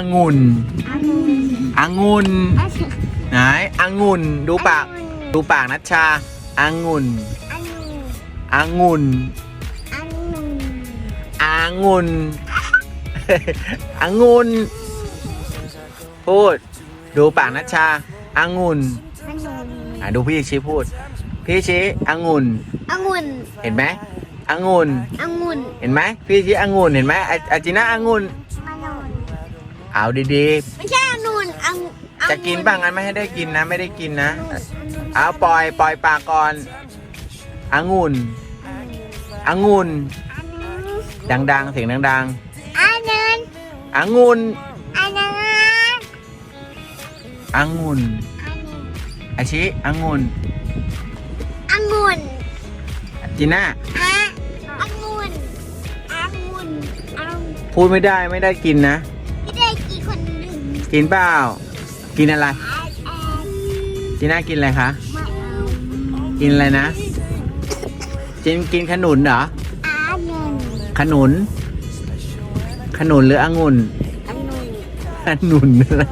องุ่นองุ่นองุ่นอะชิไหนองุ่นดูปากดูปากนัชชาองุ่นองุ่นองุ่นองุ่นองุ่นองุ่นพูด ดูปากนัชชาองุ่นองุ่นอะดูพี่ชี้พูด พี่ชี้องุ่นองุ่นเห็นไหมองุ่นองุ่นเห็นไหมพี่ชี้องุ่นเห็นไหมอาอาจิน่าองุ่นองุ่น เอาดีไม่ใช่องุ่นองุ่นๆจะกินบ้างงั้นไม่ให้ได้กินนะ ไม่ได้กินนะ เอาปล่อยปล่อยปากก่อนองุ่นองุ่นดังๆ เสียงดังองุ่นๆองุ่นองุ่นองุ่นอาชิองุ่นองุ่นจีน่าอะองุ่นองุ่นองุ่นพูดไม่ได้ไม่ได้กินนะ กินเปล่า กินอะไรจีน่ากินอะไรคะ กินอะไรนะจีนกินขนุนเหรอ ขนุน ขนุนหรือองุ่นองุ่นขนุนอะไร